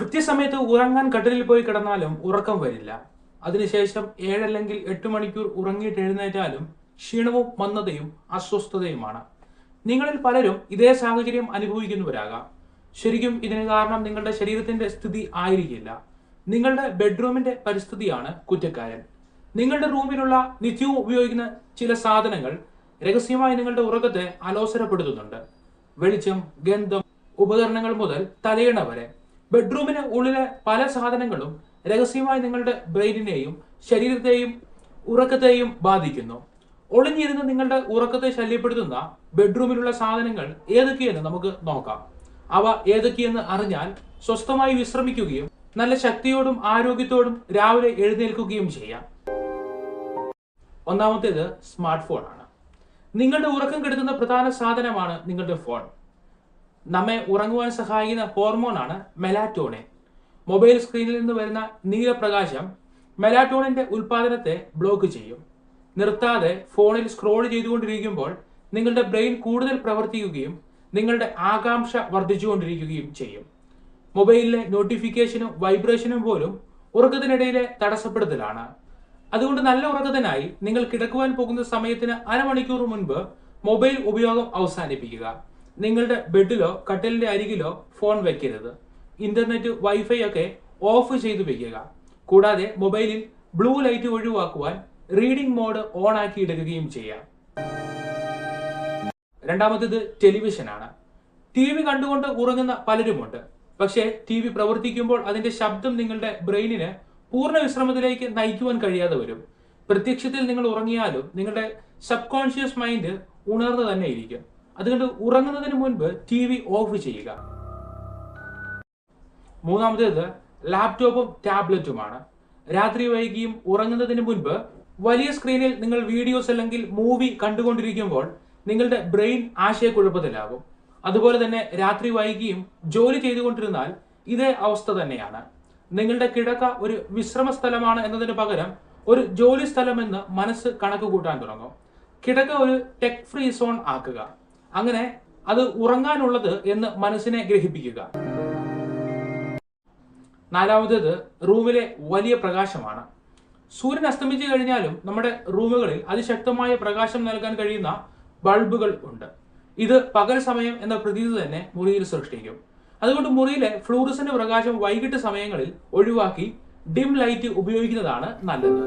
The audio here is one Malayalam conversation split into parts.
കൃത്യസമയത്ത് ഉറങ്ങാൻ കട്ടിലിൽ പോയി കിടന്നാലും ഉറക്കം വരില്ല. അതിനുശേഷം ഏഴല്ലെങ്കിൽ എട്ട് മണിക്കൂർ ഉറങ്ങിയിട്ട് എഴുന്നേറ്റാലും ക്ഷീണവും മന്ദതയും അസ്വസ്ഥതയുമാണ്. നിങ്ങളിൽ പലരും ഇതേ സാഹചര്യം അനുഭവിക്കുന്നവരാകാം. ശരിക്കും ഇതിന് കാരണം നിങ്ങളുടെ ശരീരത്തിന്റെ സ്ഥിതി ആയിരിക്കില്ല. നിങ്ങളുടെ ബെഡ്റൂമിന്റെ പരിസ്ഥിതിയാണ് കുറ്റക്കാരൻ. നിങ്ങളുടെ റൂമിലുള്ള നിത്യവും ഉപയോഗിക്കുന്ന ചില സാധനങ്ങൾ രഹസ്യമായി നിങ്ങളുടെ ഉറക്കത്തെ അലോസരപ്പെടുത്തുന്നുണ്ട്. വെളിച്ചം ഗന്ധം ഉപകരണങ്ങൾ മുതൽ തലയിണ വരെ. ബെഡ്റൂമിന് ഉള്ളിലെ പല സാധനങ്ങളും രഹസ്യമായി നിങ്ങളുടെ ബ്രെയിനിനെയും ശരീരത്തെയും ഉറക്കത്തെയും ബാധിക്കുന്നു. ഒളിഞ്ഞിരുന്ന് നിങ്ങളുടെ ഉറക്കത്തെ ശല്യപ്പെടുത്തുന്ന ബെഡ്റൂമിലുള്ള സാധനങ്ങൾ ഏതൊക്കെയെന്ന് നമുക്ക് നോക്കാം. അവ ഏതൊക്കെയെന്ന് അറിഞ്ഞാൽ സ്വസ്ഥമായി വിശ്രമിക്കുകയും നല്ല ശക്തിയോടും ആരോഗ്യത്തോടും രാവിലെ എഴുന്നേൽക്കുകയും ചെയ്യാം. ഒന്നാമത്തേത് സ്മാർട്ട് ഫോൺ ആണ് നിങ്ങളുടെ ഉറക്കം കെടുത്തുന്ന പ്രധാന സാധനമാണ് നിങ്ങളുടെ ഫോൺ. നമ്മെ ഉറങ്ങുവാൻ സഹായിക്കുന്ന ഹോർമോണാണ് മെലാറ്റോണിൻ. മൊബൈൽ സ്ക്രീനിൽ നിന്ന് വരുന്ന നീലപ്രകാശം മെലാറ്റോണിന്റെ ഉൽപാദനത്തെ ബ്ലോക്ക് ചെയ്യും. നിർത്താതെ ഫോണിൽ സ്ക്രോൾ ചെയ്തുകൊണ്ടിരിക്കുമ്പോൾ നിങ്ങളുടെ ബ്രെയിൻ കൂടുതൽ പ്രവർത്തിക്കുകയും നിങ്ങളുടെ ആകാംക്ഷ വർദ്ധിച്ചുകൊണ്ടിരിക്കുകയും ചെയ്യും. മൊബൈലിലെ നോട്ടിഫിക്കേഷനും വൈബ്രേഷനും പോലും ഉറക്കത്തിനിടയിലെ തടസ്സപ്പെടുത്തലാണ്. അതുകൊണ്ട് നല്ല ഉറക്കത്തിനായി നിങ്ങൾ കിടക്കുവാൻ പോകുന്ന സമയത്തിന് അരമണിക്കൂർ മുൻപ് മൊബൈൽ ഉപയോഗം അവസാനിപ്പിക്കുക. നിങ്ങളുടെ ബെഡിലോ കട്ടിലിന്റെ അരികിലോ ഫോൺ വെക്കരുത്. ഇന്റർനെറ്റ് വൈഫൈ ഒക്കെ ഓഫ് ചെയ്തു വെക്കുക. കൂടാതെ മൊബൈലിൽ ബ്ലൂ ലൈറ്റ് ഒഴിവാക്കുവാൻ റീഡിംഗ് മോഡ് ഓൺ ആക്കി ഇടുകയും ചെയ്യാം. രണ്ടാമത്തേത് ടെലിവിഷനാണ് ടി വി കണ്ടുകൊണ്ട് ഉറങ്ങുന്ന പലരുമുണ്ട്. പക്ഷേ ടി വി പ്രവർത്തിക്കുമ്പോൾ അതിന്റെ ശബ്ദം നിങ്ങളുടെ ബ്രെയിനിന് പൂർണ വിശ്രമത്തിലേക്ക് നയിക്കുവാൻ കഴിയാതെ വരും. പ്രത്യക്ഷത്തിൽ നിങ്ങൾ ഉറങ്ങിയാലും നിങ്ങളുടെ സബ് കോൺഷ്യസ് മൈൻഡ് ഉണർന്നു തന്നെ ഇരിക്കും. അതുകൊണ്ട് ഉറങ്ങുന്നതിന് മുൻപ് ടി വി ഓഫ് ചെയ്യുക. മൂന്നാമത്തേത് ലാപ്ടോപ്പും ടാബ്ലറ്റുമാണ്. രാത്രി വൈകിയും ഉറങ്ങുന്നതിന് മുൻപ് വലിയ സ്ക്രീനിൽ നിങ്ങൾ വീഡിയോസ് അല്ലെങ്കിൽ മൂവി കണ്ടുകൊണ്ടിരിക്കുമ്പോൾ നിങ്ങളുടെ ബ്രെയിൻ ആശയക്കുഴപ്പത്തിലാകും. അതുപോലെ തന്നെ രാത്രി വൈകിയും ജോലി ചെയ്തുകൊണ്ടിരുന്നാൽ ഇതേ അവസ്ഥ തന്നെയാണ്. നിങ്ങളുടെ കിടക്ക ഒരു വിശ്രമ സ്ഥലമാണ് എന്നതിന് പകരം ഒരു ജോലി സ്ഥലമെന്ന് മനസ്സ് കണക്ക് കൂട്ടാൻ തുടങ്ങും. കിടക്ക ഒരു ടെക് ഫ്രീ സോൺ ആക്കുക. അങ്ങനെ അത് ഉറങ്ങാനുള്ളത് എന്ന് മനസ്സിനെ ഗ്രഹിപ്പിക്കുക. നാലാമത്തേത് റൂമിലെ വലിയ പ്രകാശമാണ്. സൂര്യൻ അസ്തമിച്ചു കഴിഞ്ഞാലും നമ്മുടെ റൂമുകളിൽ അതിശക്തമായ പ്രകാശം നൽകാൻ കഴിയുന്ന ബൾബുകൾ ഉണ്ട്. ഇത് പകൽ സമയം എന്ന പ്രതീതി തന്നെ മുറിയിൽ സൃഷ്ടിക്കും. അതുകൊണ്ട് മുറിയിലെ ഫ്ലൂറിസിന്റെ പ്രകാശം വൈകിട്ട് സമയങ്ങളിൽ ഒഴിവാക്കി ഡിം ലൈറ്റ് ഉപയോഗിക്കുന്നതാണ് നല്ലത്.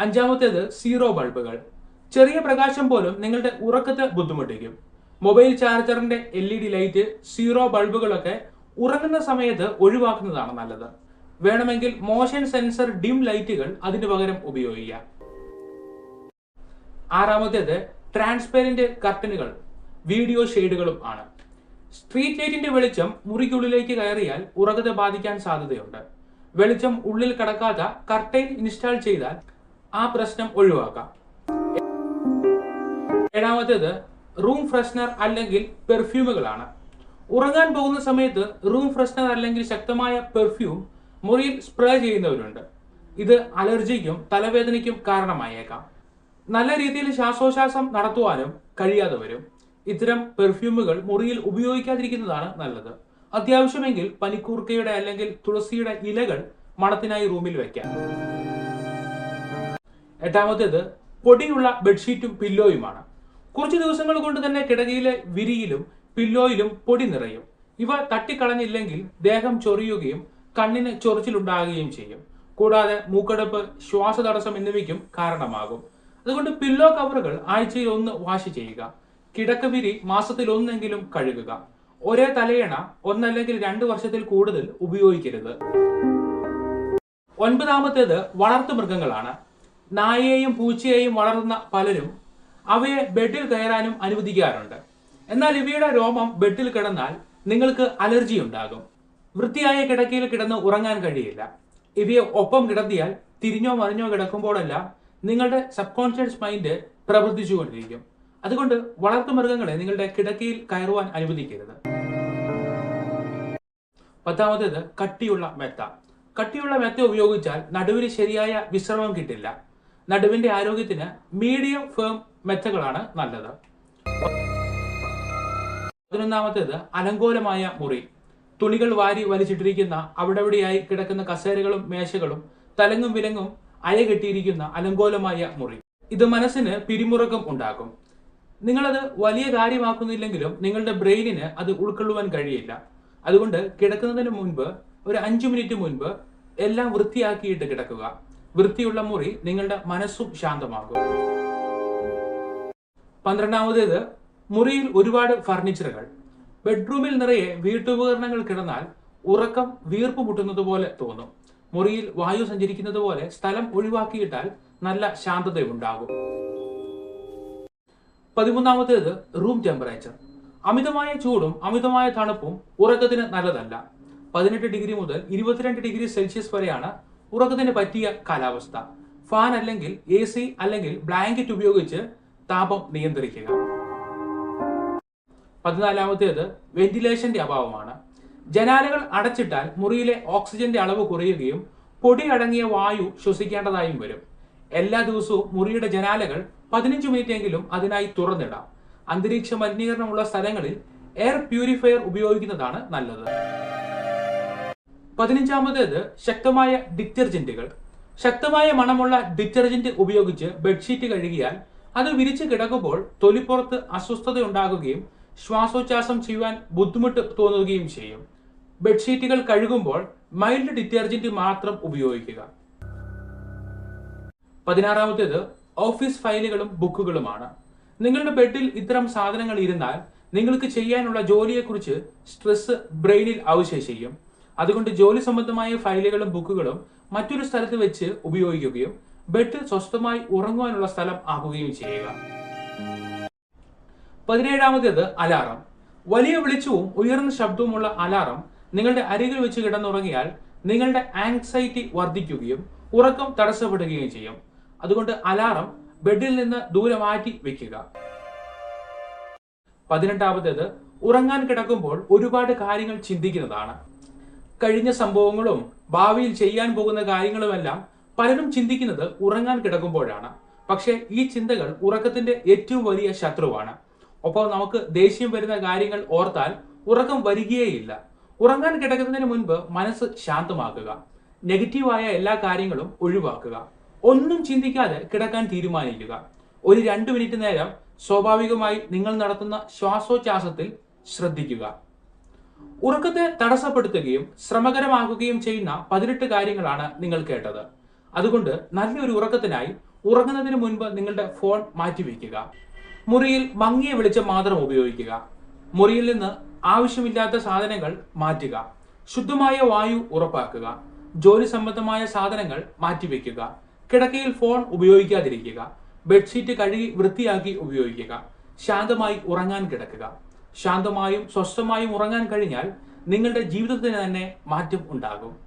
അഞ്ചാമത്തേത് സീറോ ബൾബുകൾ. ചെറിയ പ്രകാശം പോലും നിങ്ങളുടെ ഉറക്കത്തെ ബുദ്ധിമുട്ടിക്കും. Mobile ചാർജറിന്റെ L E D light zero ബൾബുകളൊക്കെ ഉറങ്ങുന്ന സമയത്ത് ഒഴിവാക്കുന്നതാണ് നല്ലത്. വേണമെങ്കിൽ മോഷൻ സെൻസർ ഡിം ലൈറ്റുകൾ അതിനു പകരം ഉപയോഗിക്കാം. ആറാമത്തേത് ട്രാൻസ്പെറന്റ് കർട്ടനുകൾ വീഡിയോ ഷെയ്ഡുകളും ആണ്. സ്ട്രീറ്റ് ലൈറ്റിന്റെ വെളിച്ചം മുറിക്കുള്ളിലേക്ക് കയറിയാൽ ഉറക്കത്തെ ബാധിക്കാൻ സാധ്യതയുണ്ട്. വെളിച്ചം ഉള്ളിൽ കടക്കാത്ത കർട്ടൈൻ ഇൻസ്റ്റാൾ ചെയ്താൽ ആ പ്രശ്നം ഒഴിവാക്കാം. ഏഴാമത്തേത് റൂം ഫ്രഷ്നർ അല്ലെങ്കിൽ പെർഫ്യൂമുകളാണ് ഉറങ്ങാൻ പോകുന്ന സമയത്ത് റൂം ഫ്രഷ്നർ അല്ലെങ്കിൽ ശക്തമായ പെർഫ്യൂം മുറിയിൽ സ്പ്രേ ചെയ്യുന്നവരുണ്ട്. ഇത് അലർജിക്കും തലവേദനയ്ക്കും കാരണമായേക്കാം. നല്ല രീതിയിൽ ശ്വാസോശ്വാസം നടത്തുവാനും കഴിയാതെ വരും. ഇത്തരം പെർഫ്യൂമുകൾ മുറിയിൽ ഉപയോഗിക്കാതിരിക്കുന്നതാണ് നല്ലത്. അത്യാവശ്യമെങ്കിൽ പനിക്കൂർക്കയുടെ അല്ലെങ്കിൽ തുളസിയുടെ ഇലകൾ മണത്തിനായി റൂമിൽ വെക്കാം. എട്ടാമത്തേത് പൊടിയുള്ള ബെഡ്ഷീറ്റും പില്ലോയുമാണ് കുറച്ച് ദിവസങ്ങൾ കൊണ്ട് തന്നെ കിടകയിലെ വിരിയിലും പില്ലോയിലും പൊടി നിറയും. ഇവ തട്ടിക്കളഞ്ഞില്ലെങ്കിൽ ദേഹം ചൊറിയുകയും കണ്ണിന് ചൊറിച്ചിലുണ്ടാകുകയും ചെയ്യും. കൂടാതെ മൂക്കടപ്പ് ശ്വാസതടസ്സം എന്നിവയ്ക്കും കാരണമാകും. അതുകൊണ്ട് പില്ലോ കവറുകൾ ആഴ്ചയിൽ ഒന്ന് വാഷ് ചെയ്യുക. കിടക്കവിരി മാസത്തിൽ ഒന്നെങ്കിലും കഴുകുക. ഒരേ തലയണ ഒന്നല്ലെങ്കിൽ രണ്ട് വർഷത്തിൽ കൂടുതൽ ഉപയോഗിക്കരുത്. ഒൻപതാമത്തേത് വളർത്തു മൃഗങ്ങളാണ്. നായയെയും പൂച്ചയെയും വളർത്തുന്ന പലരും അവയെ ബെഡിൽ കയറാനും അനുവദിക്കാറുണ്ട്. എന്നാൽ ഇവയുടെ രോമം ബെഡിൽ കിടന്നാൽ നിങ്ങൾക്ക് അലർജി ഉണ്ടാകും. വൃത്തിയായ കിടക്കയിൽ കിടന്ന് ഉറങ്ങാൻ കഴിയില്ല. ഇവയെ ഒപ്പം കിടത്തിയാൽ തിരിഞ്ഞോ മറിഞ്ഞോ കിടക്കുമ്പോഴെല്ലാം നിങ്ങളുടെ സബ് കോൺഷ്യസ് മൈൻഡ് പ്രവർത്തിച്ചുകൊണ്ടിരിക്കും. അതുകൊണ്ട് വളർത്തുമൃഗങ്ങളെ നിങ്ങളുടെ കിടക്കയിൽ കയറുവാൻ അനുവദിക്കരുത്. പത്താമത്തേത് കട്ടിയുള്ള മെത്ത. കട്ടിയുള്ള മെത്ത ഉപയോഗിച്ചാൽ നടുവിന് ശരിയായ വിശ്രമം കിട്ടില്ല. നടുവിന്റെ ആരോഗ്യത്തിന് മീഡിയം ഫേം മെത്തകളാണ് നല്ലത്. പതിനൊന്നാമത്തേത് അലങ്കോലമായ മുറി. തുണികൾ വാരി വലിച്ചിട്ടിരിക്കുന്ന അവിടെവിടെയായി കിടക്കുന്ന കസേരകളും മേശകളും തലങ്ങും വിലങ്ങും അയ കെട്ടിയിരിക്കുന്ന അലങ്കോലമായ മുറി. ഇത് മനസ്സിന് പിരിമുറക്കം ഉണ്ടാക്കും. നിങ്ങളത് വലിയ കാര്യമാക്കുന്നില്ലെങ്കിലും നിങ്ങളുടെ ബ്രെയിനിന് അത് ഉൾക്കൊള്ളുവാൻ കഴിയില്ല. അതുകൊണ്ട് കിടക്കുന്നതിന് മുൻപ് ഒരു അഞ്ചു മിനിറ്റ് മുൻപ് എല്ലാം വൃത്തിയാക്കിയിട്ട് കിടക്കുക. വൃത്തിയുള്ള മുറി നിങ്ങളുടെ മനസ്സും ശാന്തമാകും പന്ത്രണ്ടാമതേത് മുറിയിൽ ഒരുപാട് ഫർണിച്ചറുകൾ. ബെഡ്റൂമിൽ നിറയെ വീട്ടുപകരണങ്ങൾ കിടന്നാൽ ഉറക്കം വീർപ്പ് മുട്ടുന്നത് പോലെ തോന്നും. മുറിയിൽ വായു സഞ്ചരിക്കുന്നത് പോലെ സ്ഥലം ഒഴിവാക്കിയിട്ടാൽ നല്ല ശാന്തതയുണ്ടാകും പതിമൂന്നാമത്തേത് റൂം ടെമ്പറേച്ചർ അമിതമായ ചൂടും അമിതമായ തണുപ്പും ഉറക്കത്തിന് നല്ലതല്ല. പതിനെട്ട് ഡിഗ്രി മുതൽ ഇരുപത്തിരണ്ട് ഡിഗ്രി സെൽഷ്യസ് വരെയാണ് ഉറക്കത്തിന് പറ്റിയ കാലാവസ്ഥ. ഫാൻ അല്ലെങ്കിൽ എ അല്ലെങ്കിൽ ബ്ലാങ്കറ്റ് ഉപയോഗിച്ച് താപം നിയന്ത്രിക്കുക. പതിനാലാമത്തേത് വെന്റിലേഷന്റെ അഭാവമാണ്. ജനാലകൾ അടച്ചിട്ടാൽ മുറിയിലെ ഓക്സിജന്റെ അളവ് കുറയുകയും പൊടി അടങ്ങിയ വായു ശ്വസിക്കേണ്ടതായും വരും. എല്ലാ ദിവസവും മുറിയുടെ ജനാലകൾ പതിനഞ്ച് മിനിറ്റ് എങ്കിലും അതിനായി തുറന്നിടാം. അന്തരീക്ഷ മലിനീകരണമുള്ള സ്ഥലങ്ങളിൽ എയർ പ്യൂരിഫയർ ഉപയോഗിക്കുന്നതാണ് നല്ലത്. പതിനഞ്ചാമത്തേത് ശക്തമായ ഡിറ്റർജന്റുകൾ. ശക്തമായ മണമുള്ള ഡിറ്റർജന്റ് ഉപയോഗിച്ച് ബെഡ്ഷീറ്റ് കഴുകിയാൽ അത് വിരിച്ചു കിടക്കുമ്പോൾ തൊലിപ്പുറത്ത് അസ്വസ്ഥത ഉണ്ടാകുകയും ശ്വാസോച്ഛാസം ചെയ്യുവാൻ ബുദ്ധിമുട്ട് തോന്നുകയും ചെയ്യും. ബെഡ്ഷീറ്റുകൾ കഴുകുമ്പോൾ മൈൽഡ് ഡിറ്റർജന്റ് മാത്രം ഉപയോഗിക്കുക. പതിനാറാമത്തേത് ഓഫീസ് ഫയലുകളും ബുക്കുകളുമാണ്. നിങ്ങളുടെ ബെഡിൽ ഇത്തരം സാധനങ്ങൾ ഇരുന്നാൽ നിങ്ങൾക്ക് ചെയ്യാനുള്ള ജോലിയെക്കുറിച്ച് സ്ട്രെസ് ബ്രെയിനിൽ അവശേഷിക്കും. അതുകൊണ്ട് ജോലി സംബന്ധമായ ഫയലുകളും ബുക്കുകളും മറ്റൊരു സ്ഥലത്ത് വെച്ച് ഉപയോഗിക്കുകയും ബെഡ് സ്വസ്ഥമായി ഉറങ്ങുവാനുള്ള സ്ഥലം ആക്കുകയും ചെയ്യുക. പതിനേഴാമത്തേത് അലാറം. വലിയ വെളിച്ചവും ഉയർന്ന ശബ്ദവുമുള്ള അലാറം നിങ്ങളുടെ അരികിൽ വെച്ച് കിടന്നുറങ്ങിയാൽ നിങ്ങളുടെ ആങ്സൈറ്റി വർദ്ധിക്കുകയും ഉറക്കം തടസ്സപ്പെടുകയും ചെയ്യും. അതുകൊണ്ട് അലാറം ബെഡിൽ നിന്ന് ദൂരെ മാറ്റി വെക്കുക. പതിനെട്ടാമത്തേത് ഉറങ്ങാൻ കിടക്കുമ്പോൾ ഒരുപാട് കാര്യങ്ങൾ ചിന്തിക്കുന്നതാണ്. കഴിഞ്ഞ സംഭവങ്ങളും ഭാവിയിൽ ചെയ്യാൻ പോകുന്ന കാര്യങ്ങളുമെല്ലാം പലരും ചിന്തിക്കുന്നത് ഉറങ്ങാൻ കിടക്കുമ്പോഴാണ്. പക്ഷേ ഈ ചിന്തകൾ ഉറക്കത്തിന്റെ ഏറ്റവും വലിയ ശത്രുവാണ്. ഒപ്പം നമുക്ക് ദേഷ്യം വരുന്ന കാര്യങ്ങൾ ഓർത്താൽ ഉറക്കം വരികയേയില്ല. ഉറങ്ങാൻ കിടക്കുന്നതിന് മുൻപ് മനസ്സ് ശാന്തമാക്കുക. നെഗറ്റീവായ എല്ലാ കാര്യങ്ങളും ഒഴിവാക്കുക. ഒന്നും ചിന്തിക്കാതെ കിടക്കാൻ തീരുമാനിക്കുക. ഒരു രണ്ട് മിനിറ്റ് നേരം സ്വാഭാവികമായി നിങ്ങൾ നടത്തുന്ന ശ്വാസോച്ഛാസത്തിൽ ശ്രദ്ധിക്കുക. ഉറക്കത്തെ തടസ്സപ്പെടുത്തുകയും ശ്രമകരമാക്കുകയും ചെയ്യുന്ന പതിനെട്ട് കാര്യങ്ങളാണ് നിങ്ങൾ കേട്ടത്. അതുകൊണ്ട് നല്ലൊരു ഉറക്കത്തിനായി ഉറങ്ങുന്നതിന് മുൻപ് നിങ്ങളുടെ ഫോൺ മാറ്റിവെക്കുക. മുറിയിൽ മങ്ങിയ വെളിച്ചം മാത്രം ഉപയോഗിക്കുക. മുറിയിൽ നിന്ന് ആവശ്യമില്ലാത്ത സാധനങ്ങൾ മാറ്റുക. ശുദ്ധമായ വായു ഉറപ്പാക്കുക. ജോലി സംബന്ധമായ സാധനങ്ങൾ മാറ്റിവെക്കുക. കിടക്കയിൽ ഫോൺ ഉപയോഗിക്കാതിരിക്കുക. ബെഡ്ഷീറ്റ് കഴുകി വൃത്തിയാക്കി ഉപയോഗിക്കുക. ശാന്തമായി ഉറങ്ങാൻ കിടക്കുക. ശാന്തമായും സ്വസ്ഥമായും ഉറങ്ങാൻ കഴിഞ്ഞാൽ നിങ്ങളുടെ ജീവിതത്തിന് തന്നെ മാറ്റം ഉണ്ടാകും.